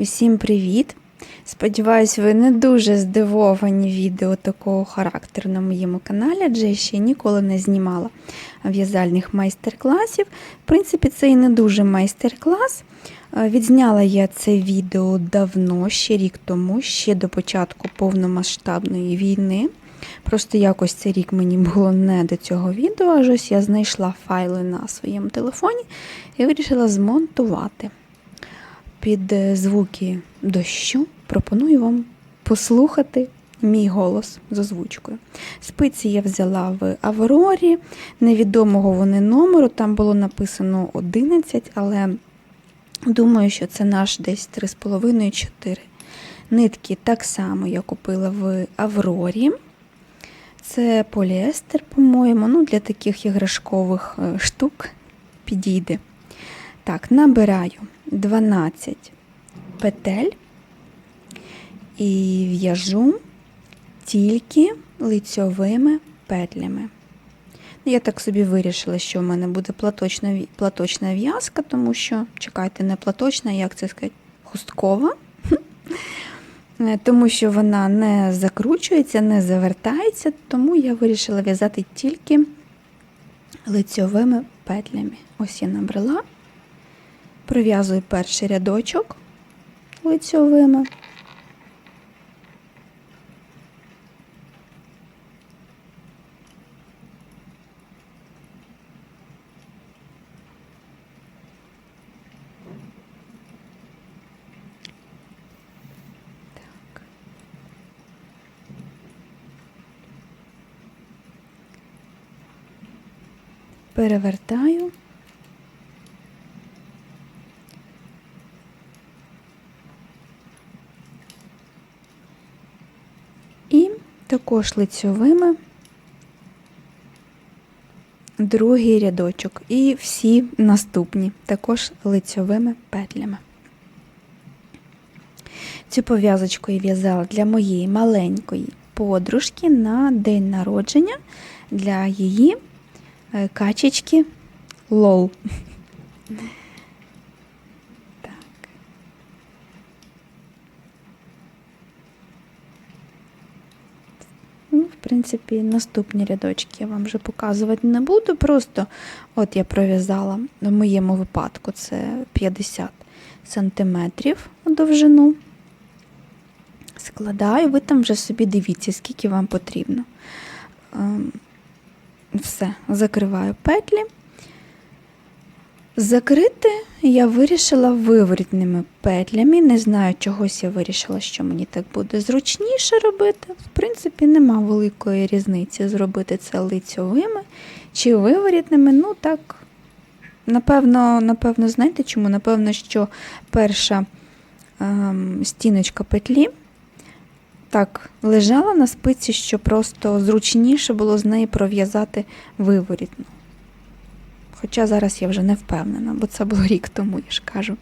Усім привіт! Сподіваюсь, ви не дуже здивовані відео такого характеру на моєму каналі, адже я ще ніколи не знімала в'язальних майстер-класів. В принципі, це і не дуже майстер-клас. Е, Відзняла я це відео давно, ще рік тому, ще до початку повномасштабної війни. Просто якось цей рік мені було не до цього відео, аж ось я знайшла файли на своєму телефоні і вирішила змонтувати. Під е, звуки дощу пропоную вам послухати мій голос з озвучкою. Спиці я взяла в Аврорі, невідомого вони номеру, там було написано 11, але думаю, що це наш десь 3,5-4. Нитки так само я купила в Аврорі. Це поліестер, по-моєму, ну, для таких іграшкових е, штук підійде. Так, набираю 12 петель і в'яжу тільки лицьовими петлями. Я так собі вирішила, що в мене буде платочна, платочна в'язка, тому що, чекайте, не платочна, як це сказати, хусткова. Е, Тому що вона не закручується, не завертається, тому я вирішила в'язати тільки лицьовими петлями. Ось я набрала, пров'язую перший рядочок лицьовими. Перевертаю. І також лицьовими другий рядочок. І всі наступні також лицьовими петлями. Цю пов'язочку я в'язала для моєї маленької подружки на день народження для її е, качечки Лол. Так. Ну, в принципі, наступні рядочки я вам вже показувати не буду. Просто от я пров'язала в моєму випадку це 50 сантиметрів у довжину. Складаю, ви там вже собі дивіться, скільки вам потрібно. Ем, Все, закриваю петлі. Закрити я вирішила виворітними петлями. Не знаю, чогось я вирішила, що мені так буде зручніше робити. В принципі, нема великої різниці зробити це лицьовими чи виворітними. Ну так, напевно, напевно, знаєте чому? Напевно, що перша ем, стіночка петлі так лежала на спиці, що просто зручніше було з неї пров'язати виворітну. Хоча зараз я вже не впевнена, бо це було рік тому, я ж кажу.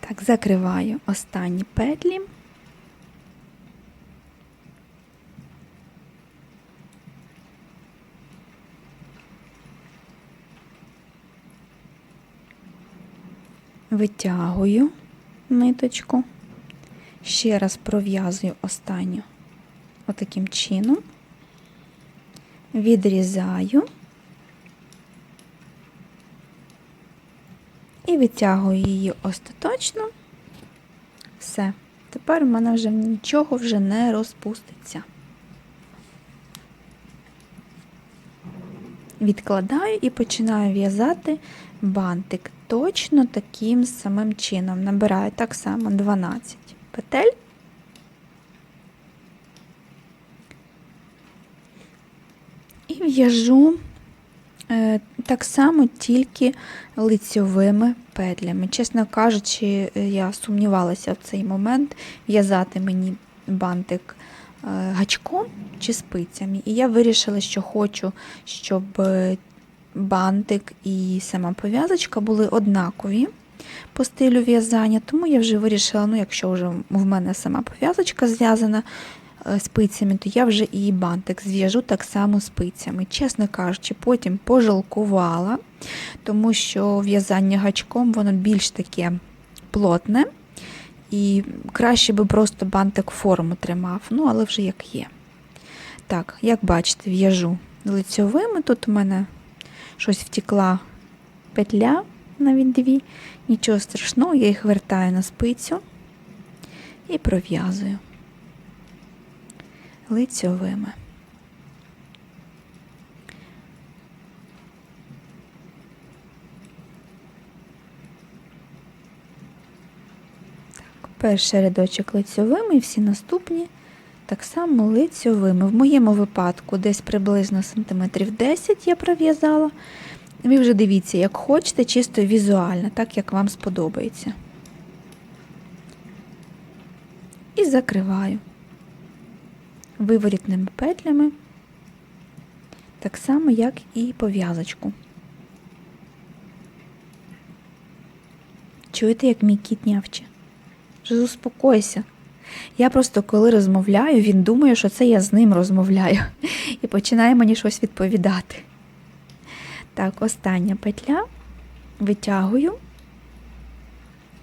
Так, закриваю останні петлі. Витягую ниточку. Ще раз пров'язую останню отаким чином, відрізаю і витягую її остаточно. Все. Тепер у мене вже нічого вже не розпуститься. Відкладаю і починаю в'язати бантик точно таким самим чином. Набираю так само 12 петель. І в'яжу так само тільки лицьовими петлями. Чесно кажучи, е, я сумнівалася в цей момент в'язати мені бантик е, гачком чи спицями. І я вирішила, що хочу, щоб е, бантик і сама пов'язочка були однакові по стилю в'язання, тому я вже вирішила, ну, якщо вже в мене сама пов'язочка зв'язана е, спицями, то я вже і бантик зв'яжу так само спицями. Чесно кажучи, потім пожалкувала, тому що в'язання гачком воно більш таке плотне. І краще би просто бантик форму тримав, ну, але вже як є. Так, як бачите, в'яжу лицьовими. Тут у мене щось втекла петля навіть дві. Нічого страшного, я їх вертаю на спицю і пров'язую лицьовими. Так, перший рядочок лицьовими, і всі наступні так само лицьовими. В моєму випадку десь приблизно сантиметрів 10 я пров'язала. Ви вже дивіться, як хочете, чисто візуально, так як вам сподобається. І закриваю виворітними петлями, так само, як і пов'язочку. Чуєте, як мій кіт нявче? Вже заспокойся. Я просто коли розмовляю, він думає, що це я з ним розмовляю, і починає мені щось відповідати. Так, остання петля витягую.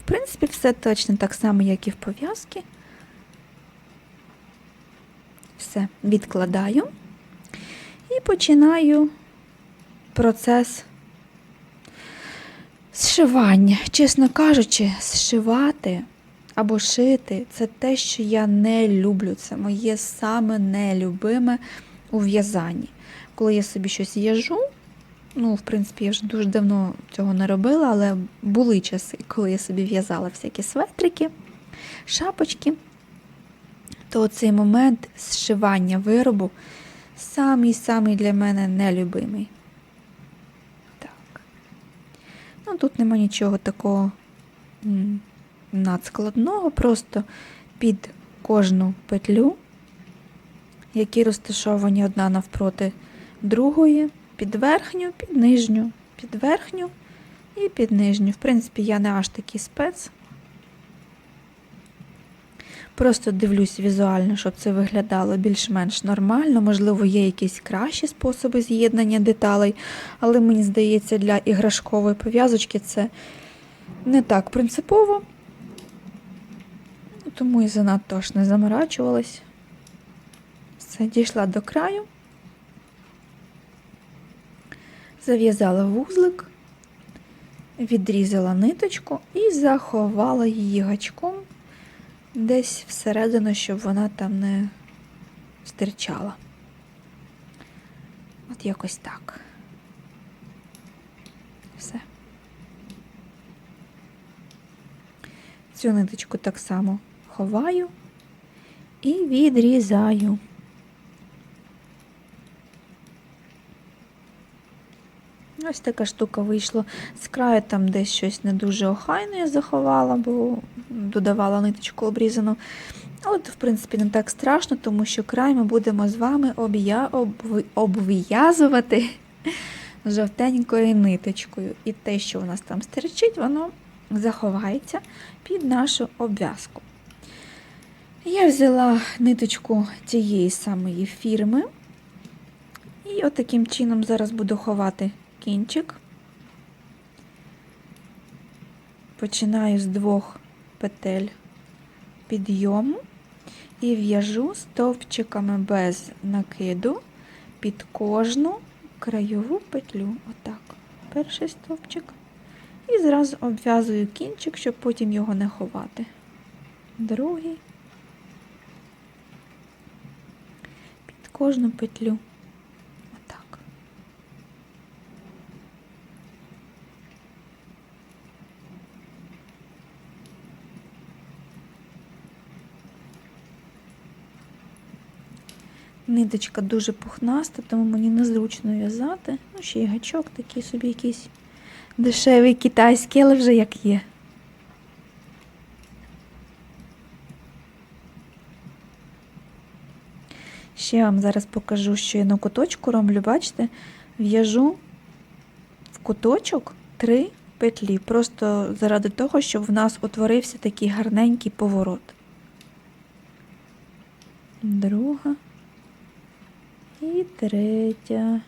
В принципі, все точно так само, як і в пов'язки. Все, відкладаю і починаю процес зшивання. Чесно кажучи, зшивати або шити це те, що я не люблю. Це моє саме нелюбиме у в'язанні. Коли я собі щось в'яжу, ну, в принципі, я вже дуже давно цього не робила, але були часи, коли я собі в'язала всякі светрики, шапочки, то цей момент зшивання виробу самий-самий для мене нелюбимий. Так. Ну, тут нема нічого такого надскладного, просто під кожну петлю, які розташовані одна навпроти другої, під верхню, під нижню, під верхню і під нижню. В принципі, я не аж такий спец. Просто дивлюсь візуально, щоб це виглядало більш-менш нормально. Можливо, є якісь кращі способи з'єднання деталей, але мені здається, для іграшкової пов'язочки це не так принципово, тому і занадто аж не заморачувалась. Все, дійшла до краю, зав'язала вузлик, відрізала ниточку і заховала її гачком десь всередину, щоб вона там не стирчала. От якось так. Все. Цю ниточку так само ховаю і відрізаю. Ось така штука вийшла. З краю там десь щось не дуже охайно я заховала, бо додавала ниточку обрізану. Але в принципі, не так страшно, тому що край ми будемо з вами обв'язувати жовтенькою ниточкою. І те, що у нас там стерчить, воно заховається під нашу обв'язку. Я взяла ниточку цієї самої фірми. І от таким чином зараз буду ховати кінчик. Починаю з двох петель підйому і в'яжу стовпчиками без накиду під кожну краєву петлю. Отак. Перший стовпчик. І зразу обв'язую кінчик, щоб потім його не ховати. Другий. Під кожну петлю. Отак. Ниточка дуже пухнаста, тому мені незручно в'язати. Ну, ще й гачок такий собі якийсь дешевий китайський, але вже як є. Ще вам зараз покажу, що я на куточку роблю, бачите, в'яжу в куточок три петлі, просто заради того, щоб в нас утворився такий гарненький поворот. Друга і третя.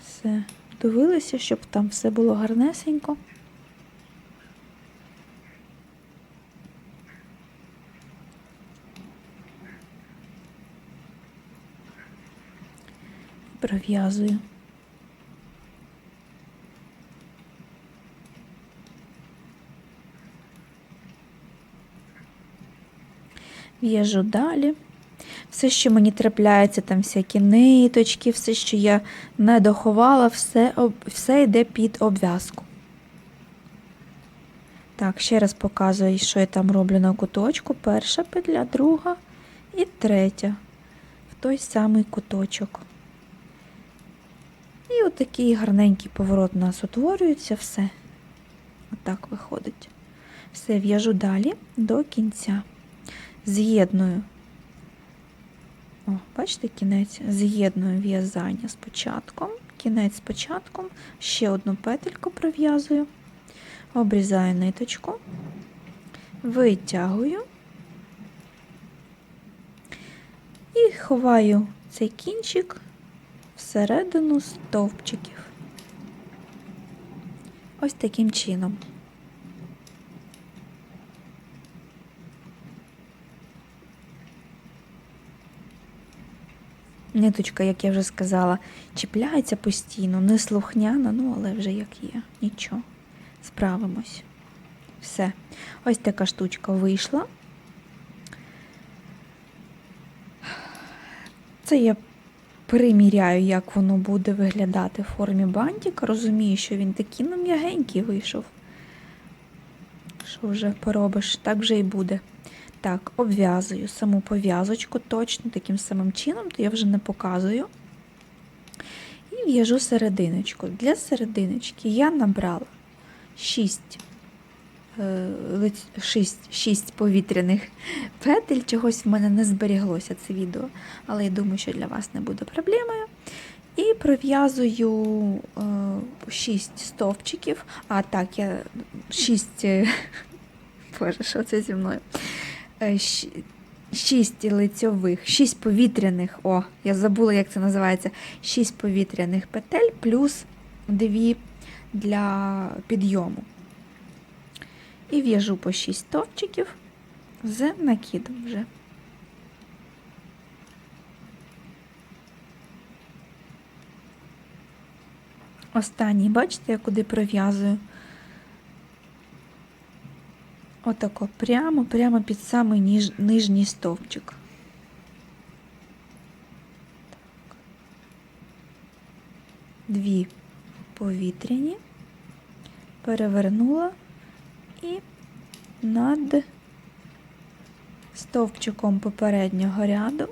Все. Дивилися, щоб там все було гарнесенько. Пров'язую. В'яжу далі. Все, що мені трапляється, там всякі ниточки, все, що я не доховала, все, все йде під обв'язку. Так, ще раз показую, що я там роблю на куточку. Перша петля, друга і третя в той самий куточок. І отакий гарненький поворот у нас утворюється, все. Отак виходить. Все, в'яжу далі до кінця. З'єдную. О, бачите, кінець. З'єдную в'язання з початком, кінець з початком, ще одну петельку пров'язую, обрізаю ниточку, витягую. І ховаю цей кінчик всередину стовпчиків. Ось таким чином. Ниточка, як я вже сказала, чіпляється постійно, не слухняна, ну але вже як є. Нічого. Справимось. Все. Ось така штучка вийшла. Це я переміряю, як воно буде виглядати в формі бантика. Розумію, що він такий ну, м'ягенький вийшов. Що вже поробиш, так вже і буде. Так, обв'язую саму пов'язочку точно таким самим чином, то я вже не показую. І в'яжу серединочку. Для серединочки я набрала 6, 6, 6 повітряних петель. Чогось в мене не зберіглося це відео, але я думаю, що для вас не буде проблемою. І пров'язую 6 стовпчиків, а так, я 6, боже, що це зі мною? Е, Шість лицьових, шість повітряних, о, я забула, як це називається. Шість повітряних петель плюс дві для підйому. І в'яжу по 6 стовпчиків з накидом вже. Останній, бачите, я куди пров'язую? Отако, прямо, прямо під самий ніж, нижній стовпчик. Так. Дві повітряні, перевернула і над стовпчиком попереднього ряду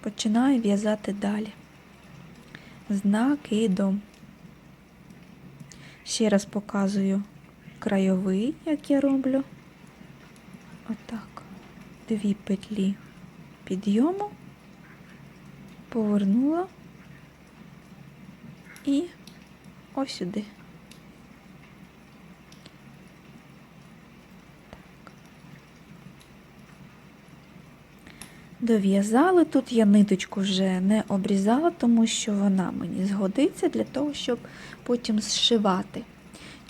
починаю в'язати далі. З накидом. Ще раз показую крайовий, як я роблю. Отак. Дві петлі підйому, повернула і ось сюди. Так. Дов'язали. Тут я ниточку вже не обрізала, тому що вона мені згодиться для того, щоб потім зшивати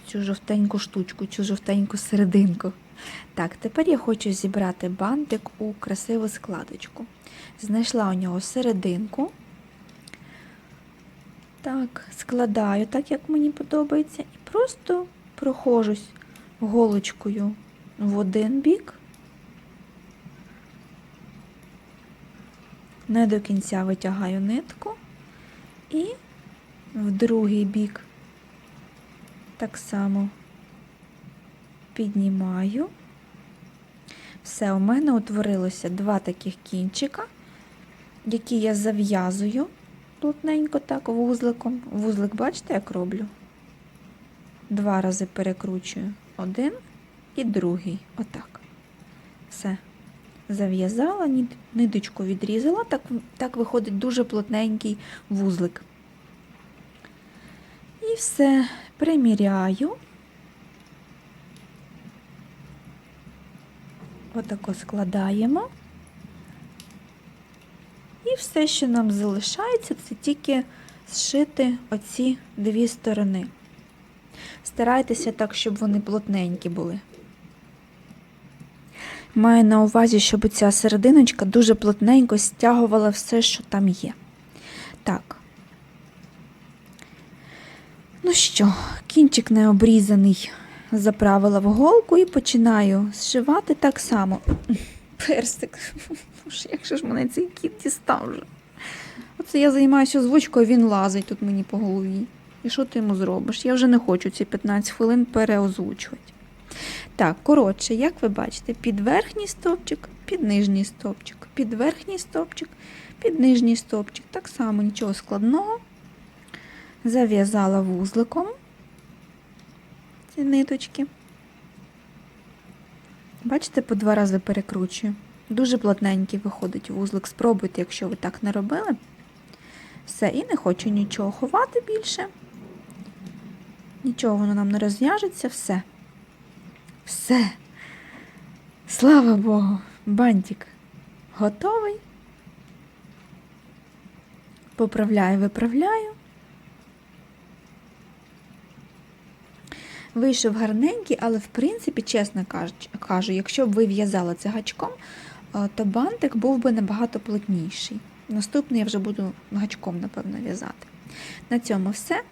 цю жовтеньку штучку, цю жовтеньку серединку. Так, тепер я хочу зібрати бантик у красиву складочку. Знайшла у нього серединку. Так, складаю так, як мені подобається, і просто прохожусь голочкою в один бік. Не до кінця витягаю нитку і в другий бік так само піднімаю. Все, у мене утворилося два таких кінчика, які я зав'язую плотненько так вузликом. Вузлик, бачите, як роблю? Два рази перекручую один і другий. Отак. Все. Зав'язала, ниточку відрізала, так, так виходить дуже плотненький вузлик. І все приміряю. Отако складаємо. І все, що нам залишається, це тільки зшити оці дві сторони. Старайтеся так, щоб вони плотненькі були. Маю на увазі, щоб ця серединочка дуже плотненько стягувала все, що там є. Так. Ну що, кінчик не обрізаний, заправила в голку і починаю зшивати так само. Персик, Боже, як же ж мене цей кіт дістав вже. Оце я займаюся озвучкою, він лазить тут мені по голові. І що ти йому зробиш? Я вже не хочу ці 15 хвилин переозвучувати. Так, коротше, як ви бачите, під верхній стовпчик, під нижній стовпчик, під верхній стовпчик, під нижній стовпчик. Так само нічого складного. Зав'язала вузликом ці ниточки. Бачите, по два рази перекручую. Дуже плотненький виходить вузлик. Спробуйте, якщо ви так не робили. Все, і не хочу нічого ховати більше. Нічого воно нам не розв'яжеться, все. Все. Слава Богу, бантик готовий. Поправляю, виправляю. Вийшов гарненький, але в принципі, чесно кажу, якщо б ви в'язали це гачком, е, то бантик був би набагато плотніший. Наступний я вже буду гачком, напевно, в'язати. На цьому все.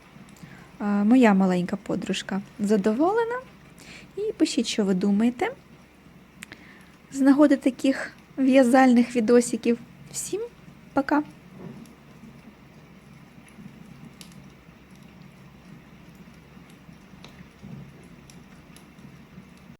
Е, Моя маленька подружка задоволена. І пишіть, що ви думаєте з нагоди таких в'язальних відосиків. Всім пока!